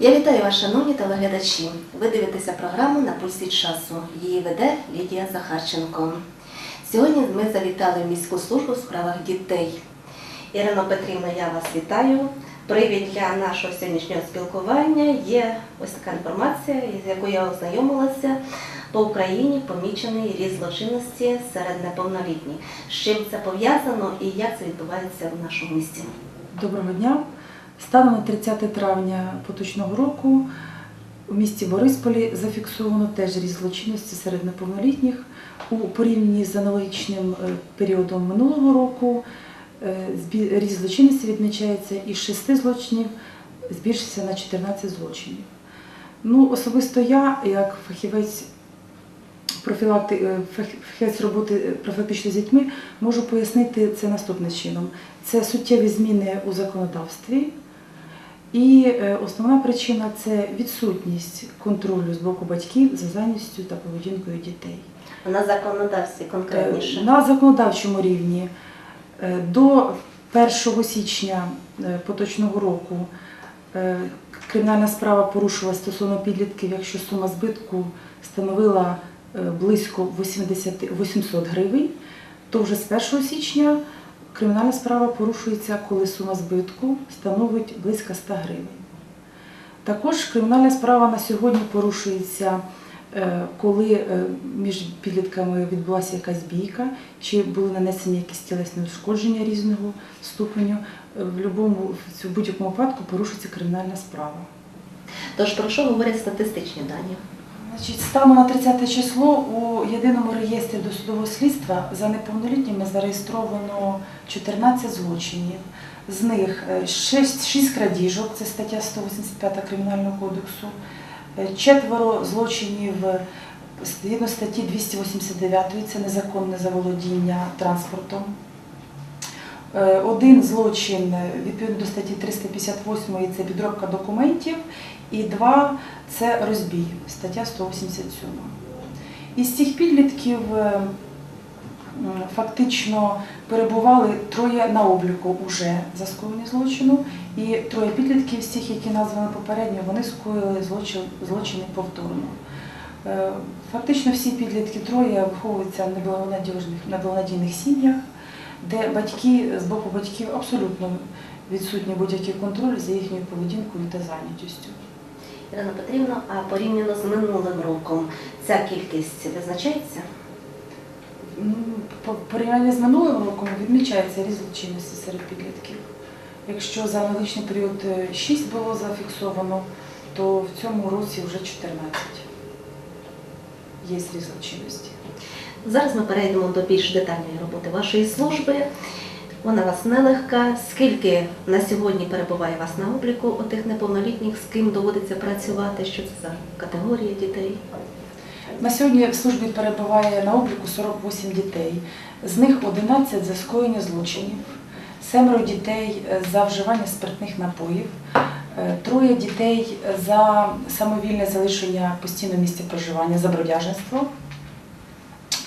Я вітаю вас, шановні телеглядачі. Ви дивитеся програму на пульсі часу. Її веде Лідія Захарченко. Сьогодні ми завітали в міську службу у справах дітей. Ірино Петрівна, я вас вітаю. Привід для нашого сьогоднішнього спілкування є ось така інформація, з якою я ознайомилася. По Україні помічений ріст злочинності серед неповнолітніх. З чим це пов'язано і як це відбувається в нашому місті? Доброго дня. Станом на 30 травня поточного року у місті Борисполі зафіксовано теж ріст злочинності серед неповнолітніх. У порівнянні з аналогічним е, періодом минулого року е, ріст злочинності відмічається із 6 злочинів збільшився на 14 злочинів. Ну, особисто я, як фахівець профілакти, е, фахівець роботи профілактично з дітьми, можу пояснити це наступним чином. Це суттєві зміни у законодавстві. І е, основна причина це відсутність контролю з боку батьків за зайністю та поведінкою дітей. На законодавстві конкретніше. Е, На законодавчому рівні е, до 1 січня поточного року кримінальна справа порушувалася стосовно підлітків, якщо сума збитку становила близько 80, 800 гривень, то вже з 1 січня кримінальна справа порушується, коли сума збитку становить близько 100 гривень. Також кримінальна справа на сьогодні порушується, е, коли е, між підлітками відбулася якась бійка, чи були нанесені якісь тілесні ушкодження різного ступеню. Е, В будь-якому випадку порушується кримінальна справа. Тож про що говорять статистичні дані? Станом на 30 число у єдиному реєстрі досудового слідства за неповнолітніми зареєстровано 14 злочинів. З них 6, 6 крадіжок, це стаття 185 Кримінального кодексу, е, четверо злочинів е, згідно статті 289 це незаконне заволодіння транспортом. Е, Один злочин е, відповідно до статті 358 це підробка документів, і два це розбій, стаття 187. Із цих підлітків е, фактично перебували троє на обліку уже за скоєння злочину, і троє підлітків з цих, які названі попередньо, вони скоїли злочин, злочини повторно. Е, Фактично всі підлітки троє виховуються в неблагонадіжних, неблагонадійних сім'ях, де батьки з боку батьків абсолютно відсутній будь-який контроль за їхньою поведінкою та зайнятістю. Ірина Петрівна, а порівняно з минулим роком ця кількість визначається? Ну, по з минулим роком відмічається ріст злочинності серед підлітків. Якщо за аналогічний період е, 6 було зафіксовано, то в цьому році вже 14. Є ріст злочинності. Зараз ми перейдемо до більш детальної роботи вашої служби. Вона у вас нелегка. Скільки на сьогодні перебуває вас на обліку отих неповнолітніх, з ким доводиться працювати? Що це за категорія дітей? На сьогодні в службі перебуває на обліку 48 дітей. З них 11 за скоєння злочинів, семеро дітей е, за вживання спиртних напоїв, е, троє дітей за самовільне залишення постійного місця проживання за бродяжництво,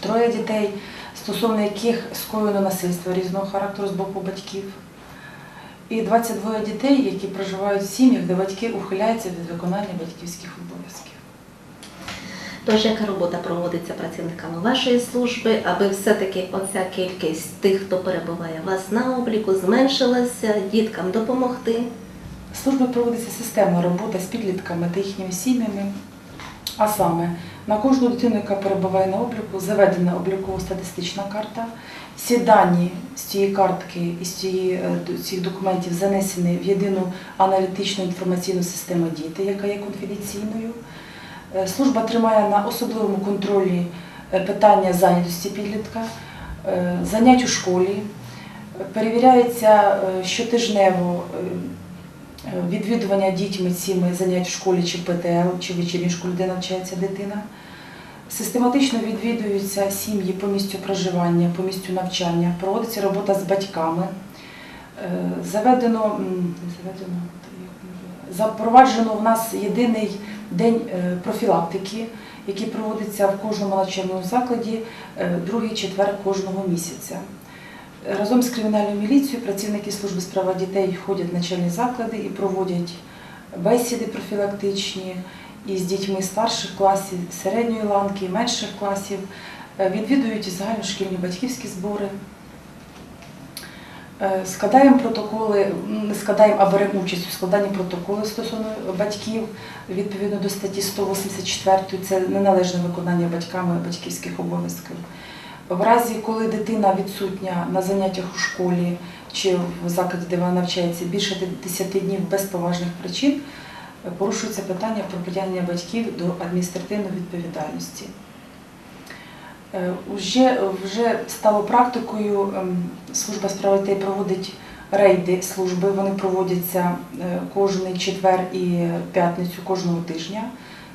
троє дітей, стосовно яких скоєно насильство різного характеру з боку батьків. І 22 дітей, які проживають в сім'ях, де батьки ухиляються від виконання батьківських обов'язків. Тож, яка робота проводиться працівниками вашої служби, аби все-таки оця кількість тих, хто перебуває у вас на обліку, зменшилася, діткам допомогти? Служба проводиться системна робота з підлітками та їхніми сім'ями. А саме на кожну дитину, яка перебуває на обліку, заведена обліково-статистична карта. Всі дані з цієї картки і з е, до- цих документів занесені в єдину аналітичну інформаційну систему діти, яка є конфіденційною. Е, Служба тримає на особливому контролі е, питання зайнятості підлітка, занять у школі, перевіряється щотижнево відвідування дітьми цими занять в школі чи ПТЛ, чи в вечірній школі, де навчається дитина. Систематично відвідуються сім'ї по місцю проживання, по місцю навчання, проводиться робота з батьками. Е, Заведено, заведено, запроваджено в нас єдиний день е, профілактики, який проводиться в кожному навчальному закладі е, другий четвер кожного місяця. Разом з кримінальною міліцією працівники служби справа дітей ходять в навчальні заклади і проводять бесіди профілактичні із дітьми старших класів, середньої ланки, менших класів, Е, відвідують загальношкільні батьківські збори. Е, Складаємо протоколи, не складаємо, а беремо участь у складанні протоколу стосовно батьків відповідно до статті 184, це неналежне виконання батьками батьківських обов'язків. В разі, коли дитина відсутня на заняттях у школі чи в закладі, де вона навчається більше 10 днів без поважних причин, порушується питання про притягнення батьків до адміністративної відповідальності. Е, Вже, вже стало практикою, ем, служба справ проводить рейди служби, вони проводяться е, кожний четвер і п'ятницю кожного тижня.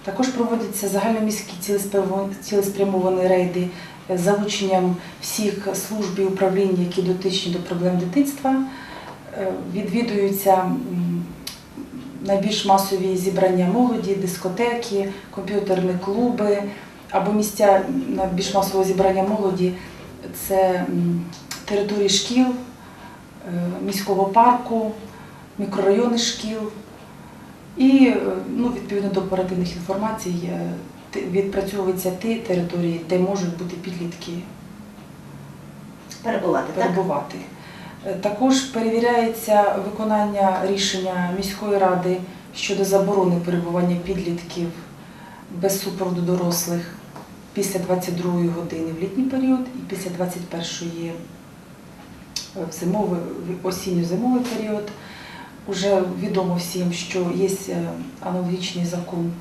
Також проводяться загальноміські цілеспрямовані- рейди з залученням всіх служб і управлінь, які дотичні до проблем дитинства. Е, Відвідуються найбільш масові зібрання молоді, дискотеки, комп'ютерні клуби або місця на більш масового зібрання молоді це території шкіл, е, міського парку, мікрорайони шкіл. І е, ну, відповідно до оперативних інформацій відпрацьовуються ті території, де можуть бути підлітки Перебувати, перебувати. Е, Також перевіряється виконання рішення міської ради щодо заборони перебування підлітків без супроводу дорослих після 22-ї години в літній період і після 21-ї в зимовий, осінньо-зимовий період. Уже відомо всім, що є е, аналогічний закон,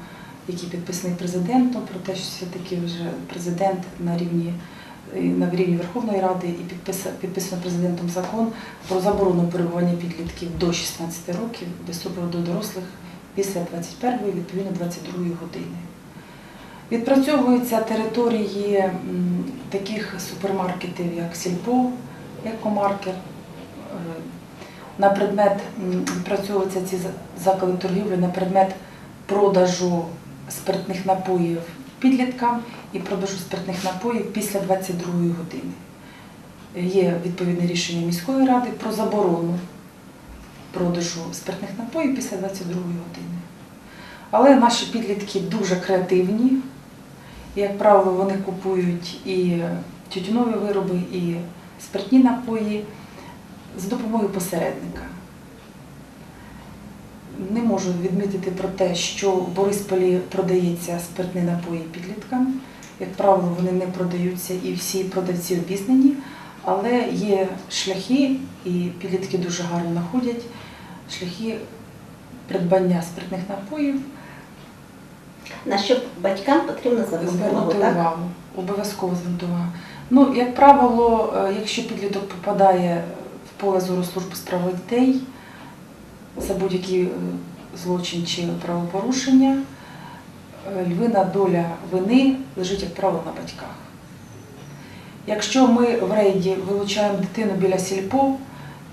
який підписаний президентом, про те, що все-таки вже президент на рівні е, на рівні Верховної Ради і підписа- підписано президентом закон про заборону перебування підлітків до 16 років без супроводу дорослих після 21-ї, відповідно 22-ї години. Відпрацьовуються території таких супермаркетів, як Сільпо, Екомаркер. Е, На предмет відпрацьовуються ці заклади торгівлі на предмет продажу спиртних напоїв підліткам і продажу спиртних напоїв після 22-ї години. Є відповідне рішення міської ради про заборону продажу спиртних напоїв після 22-ї години. Але наші підлітки дуже креативні. Як правило, вони купують і тютюнові вироби, і спиртні напої з допомогою посередника. Не можу відмітити про те, що в Борисполі продається спиртні напої підліткам. Як правило, вони не продаються і всі продавці обізнані, але є шляхи, і підлітки дуже гарно знаходять шляхи придбання спиртних напоїв, На що батькам потрібно звернути увагу, обов'язково звернути увагу. Ну, як правило, е, якщо підліток попадає в поле зору служби справ дітей за будь-який е, злочин чи правопорушення, е, львина доля вини лежить, як правило, на батьках. Якщо ми в рейді вилучаємо дитину біля сільпо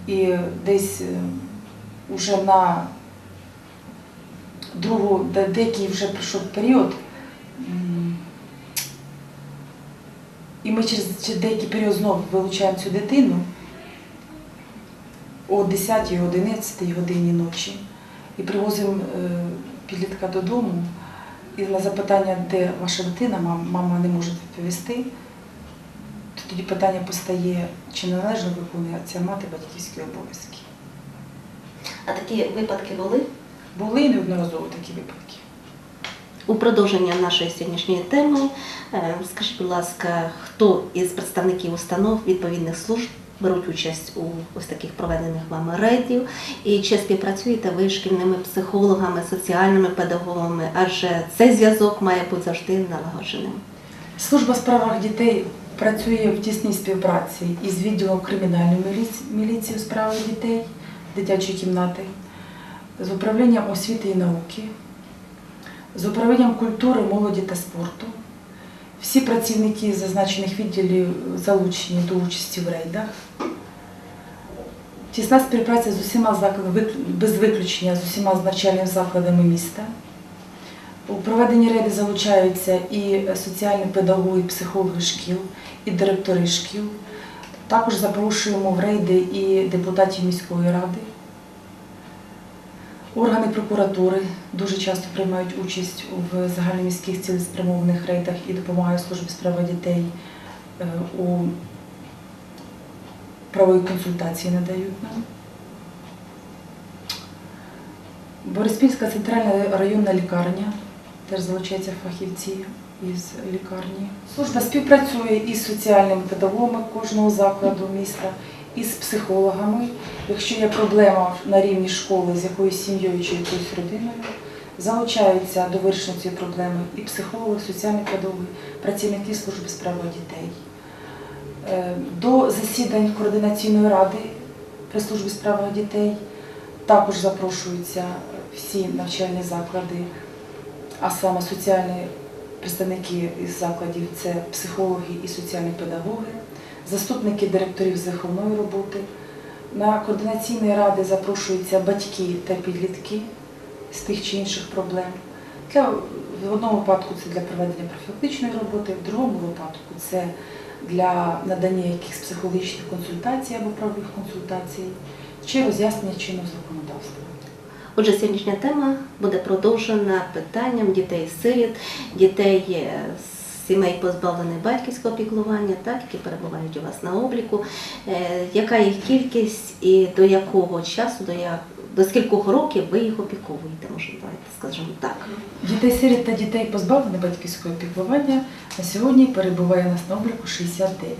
і десь е, уже на другу, де- деякий вже пройшов період, і ми через деякий період знову вилучаємо цю дитину о 10 11 годині ночі і привозимо е, підлітка додому. І на запитання, де ваша дитина, мама не може відповісти, то тоді питання постає, чи належно виконує ця мати батьківські обов'язки. А такі випадки були? Були неодноразово такі випадки. У продовження нашої сьогоднішньої теми, е, скажіть, будь ласка, хто із представників установ відповідних служб беруть участь у ось таких проведених вами рейдів? І чи співпрацюєте ви з шкільними психологами, соціальними педагогами? Адже цей зв'язок має бути завжди налагодженим. Служба справах дітей працює в тісній співпраці із відділом кримінальної міліції у справах дітей, дитячої кімнати, з управлінням освіти і науки, з управлінням культури, молоді та спорту. Всі працівники зазначених відділів залучені до участі в рейдах. Тісна співпраця з усіма закладами, без виключення з усіма навчальними закладами міста. У проведенні рейди залучаються і соціальні педагоги, і психологи шкіл, і директори шкіл. Також запрошуємо в рейди і депутатів міської ради. Органи прокуратури дуже часто приймають участь в загальноміських цілеспрямованих рейдах і допомагають службі справа дітей е, у правовій консультації надають нам. Бориспільська центральна районна лікарня теж залучаються фахівці із лікарні. Служба співпрацює із соціальними педагогами кожного закладу міста, із психологами. Якщо є проблема на рівні школи з якоюсь сім'єю чи якоюсь родиною, залучаються до вирішення цієї проблеми і психологи, соціальні педагоги, працівники служби справи дітей. Е, До засідань координаційної ради при службі справи дітей також запрошуються всі навчальні заклади, а саме соціальні представники із закладів це психологи і соціальні педагоги, заступники директорів з роботи. На координаційні ради запрошуються батьки та підлітки з тих чи інших проблем. Для, в одному випадку це для проведення профілактичної роботи, в другому випадку це для надання якихось психологічних консультацій або правових консультацій чи роз'яснення чинного законодавства. Отже, сьогоднішня тема буде продовжена питанням дітей-сиріт, дітей е, з сімей позбавлених батьківського піклування, так, які перебувають у вас на обліку. Е, Яка їх кількість і до якого часу, до, як, до скількох років ви їх опіковуєте, може, давайте скажемо так. Дітей-сиріт та дітей позбавлених батьківського піклування на сьогодні перебуває у нас на обліку 69.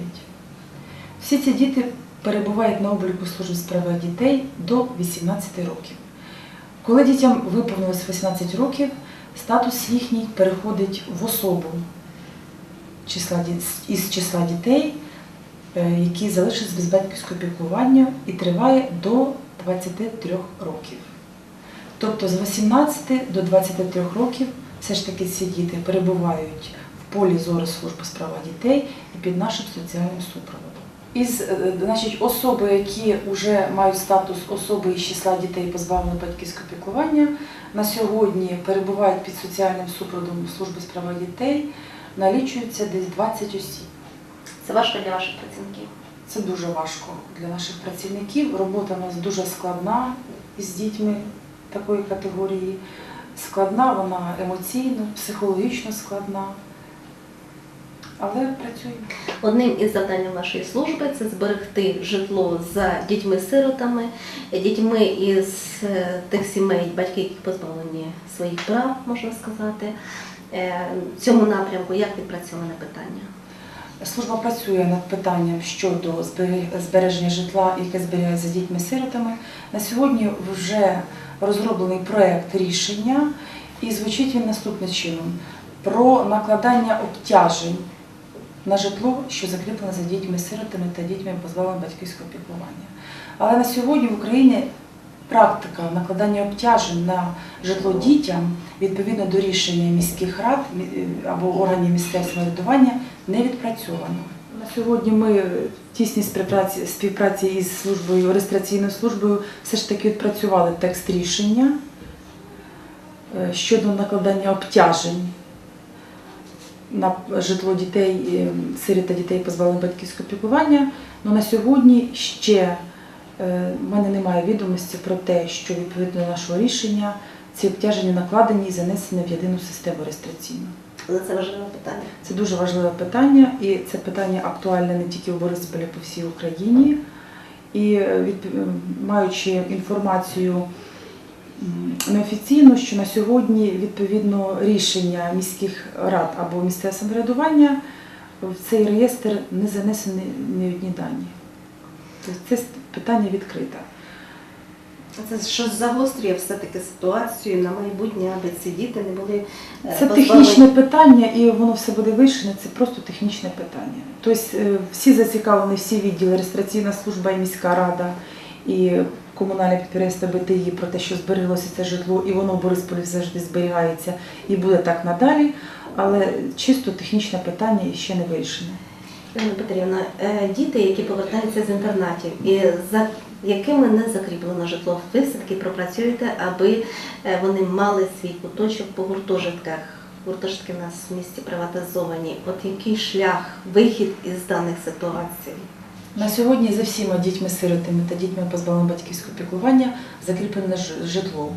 Всі ці діти перебувають на обліку служби справи дітей до 18 років. Коли дітям виповнилось 18 років, статус їхній переходить в особу числа, із числа дітей, е, які залишились без батьківського піклування і триває до 23 років. Тобто з 18 до 23 років все ж таки ці діти перебувають в полі зору служби справа дітей і під нашим соціальним супроводом. Із е, значить, особи, які вже мають статус особи із числа дітей, позбавлених батьківського піклування, на сьогодні перебувають під соціальним супроводом служби справа дітей, налічується десь 20 осіб. Це важко для ваших працівників. Це дуже важко для наших працівників. Робота у нас дуже складна із дітьми такої категорії. Складна, вона емоційно, психологічно складна. Але працюємо. Одним із завдань вашої служби це зберегти житло за дітьми-сиротами, дітьми із е, тих сімей, батьки, які позбавлені своїх прав, можна сказати. Е, цьому напрямку як відпрацьоване питання? Служба працює над питанням щодо збереження житла, яке зберігається за дітьми-сиротами. На сьогодні вже розроблений проект рішення і звучить він наступним чином: про накладання обтяжень на житло, що закріплене за дітьми-сиротами та дітьми позбавленими батьківського піклування. Але на сьогодні в Україні практика накладання обтяжень на житло дітям відповідно до рішення міських рад або органів місцевого самоврядування не відпрацьовано. На сьогодні ми в тісній співпраці, співпраці із службою реєстраційною службою все ж таки відпрацювали текст рішення е, щодо накладання обтяжень на житло дітей, е, сиріт та дітей позбавлених батьківського піклування. Ну, на сьогодні ще е, в мене немає відомості про те, що відповідно до нашого рішення ці обтяження накладені і занесені в єдину систему реєстраційну. Але це важливе питання. Це дуже важливе питання, і це питання актуальне не тільки в Борисполі, а по всій Україні. І е, маючи інформацію неофіційну, що на сьогодні відповідно рішення міських рад або місцеве самоврядування в цей реєстр не занесені ні одні дані. Тобто це питання відкрите. Це що загострює все-таки ситуацію на майбутнє, аби ці діти не були е, Це позбавлені- технічне питання, і воно все буде вирішено. Це просто технічне питання. Тобто е, всі зацікавлені, всі відділи, реєстраційна служба і міська рада, і комунальне підприємство БТІ про те, що збереглося це житло, і воно в Борисполі завжди зберігається і буде так надалі. Але чисто технічне питання і ще не вирішене. Ірина Петрівна, е, діти, які повертаються з інтернатів і за якими не закріплено житло, ви все-таки пропрацюєте, аби е, вони мали свій куточок по гуртожитках. Гуртожитки в нас в місті приватизовані. От який шлях, вихід із даних ситуацій? На сьогодні за всіма дітьми-сиротами та дітьми позбавленими батьківського піклування закріплене житло.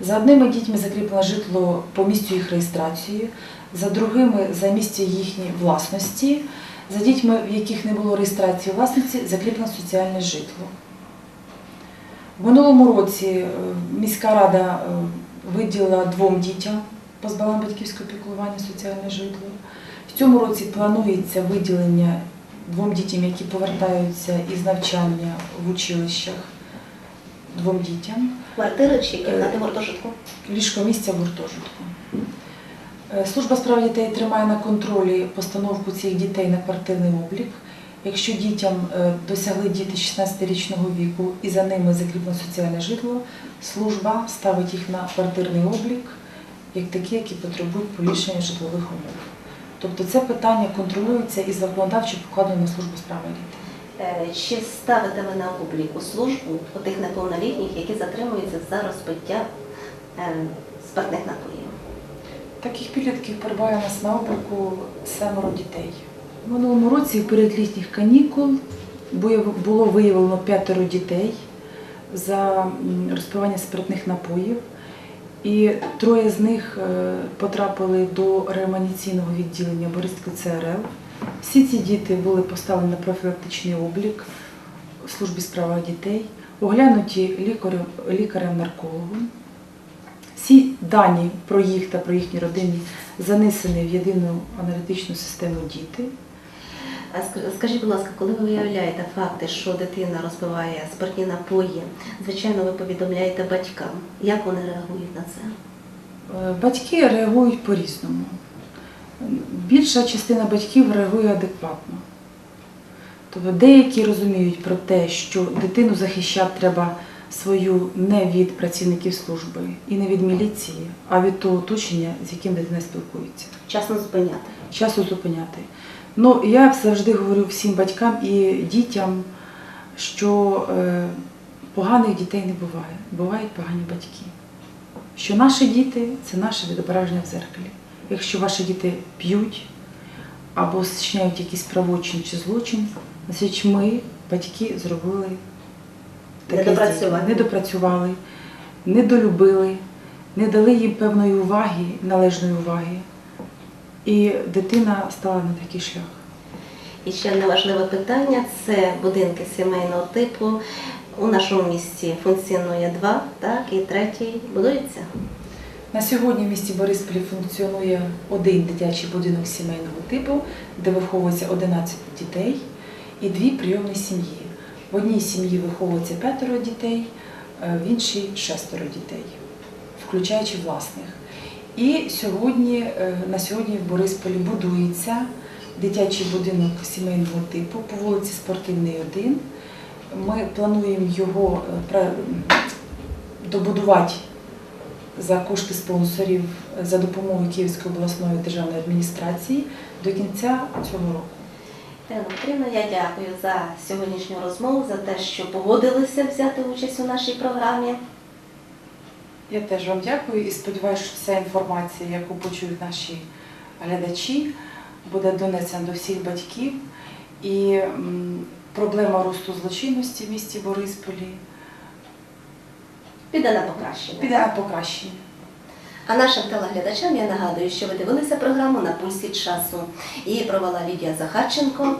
За одними дітьми закріплено житло по місцю їх реєстрації, за другими за місце їхньої власності, за дітьми, в яких не було реєстрації власниці, закріплено соціальне житло. В минулому році е, міська рада е, виділила двом дітям позбавленим батьківського піклування соціальне житло. В цьому році планується виділення двом дітям, які повертаються із навчання в училищах, двом дітям Квартири чи кімнати гуртожитку? ліжко місця в гуртожитку. Е, Служба справ дітей тримає на контролі постановку цих дітей на квартирний облік. Якщо дітям е, досягли діти 16-річного віку і за ними закріплено соціальне житло, служба ставить їх на квартирний облік як такі, які потребують поліпшення житлових умов. Тобто це питання контролюється і законодавчо покладено на службу справ дітей. Е, Чи ставите ви на облік у службу тих неповнолітніх, які затримуються за розпиття е, спиртних напоїв? Таких підлітків перебуває у нас на обліку семеро дітей. У минулому році перед літніх канікул було виявлено п'ятеро дітей за розпивання спиртних напоїв. І троє з них е, потрапили до реанімаційного відділення Бориської ЦРЛ. Всі ці діти були поставлені на профілактичний облік в службі справах дітей, оглянуті лікарем, лікарем-наркологом. Всі дані про їх та про їхні родини занесені в єдину аналітичну систему діти. Скажіть, будь ласка, коли ви виявляєте факти, що дитина розпиває спиртні напої, звичайно, ви повідомляєте батькам. Як вони реагують на це? Е, Батьки реагують по-різному. Більша частина батьків реагує адекватно. Тобто деякі розуміють про те, що дитину захищати треба свою не від працівників служби і не від міліції, а від того оточення, з яким дитина спілкується. Вчасно зупиняти. часу зупиняти. Ну, я завжди говорю всім батькам і дітям, що е, поганих дітей не буває, бувають погані батьки. Що наші діти це наше відображення в зеркалі. Якщо ваші діти п'ють або зчиняють якийсь правочин чи злочин, значить ми, батьки, зробили Недопрацювали. недопрацювали, недолюбили, не дали їм певної уваги, належної уваги. І дитина стала на такий шлях. І ще одне важливе питання це будинки сімейного типу. У нашому місті функціонує два, так, і третій будується. На сьогодні в місті Борисполі функціонує один дитячий будинок сімейного типу, де виховується 11 дітей і дві прийомні сім'ї. В одній сім'ї виховується п'ятеро дітей, е, в іншій шестеро дітей, включаючи власних. І сьогодні, е, на сьогодні в Борисполі будується дитячий будинок сімейного типу по вулиці Спортивний 1. Ми плануємо його е, добудувати за кошти спонсорів за допомогою Київської обласної державної адміністрації до кінця цього року. Ірина Петрівна, я дякую за сьогоднішню розмову, за те, що погодилися взяти участь у нашій програмі. Я теж вам дякую і сподіваюся, що вся інформація, яку почують наші глядачі, буде донесена до всіх батьків. І проблема росту злочинності в місті Борисполі Піде на покращення. піде на покращення. А нашим телеглядачам я нагадую, що ви дивилися програму на пульсі часу. Її провела Лідія Захарченко.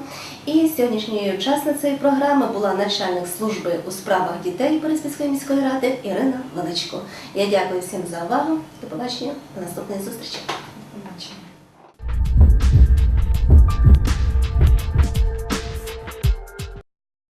І сьогоднішньою учасницею програми була начальник служби у справах дітей Бориспільської міської ради Ірина Величко. Я дякую всім за увагу. До побачення, до наступної зустрічі.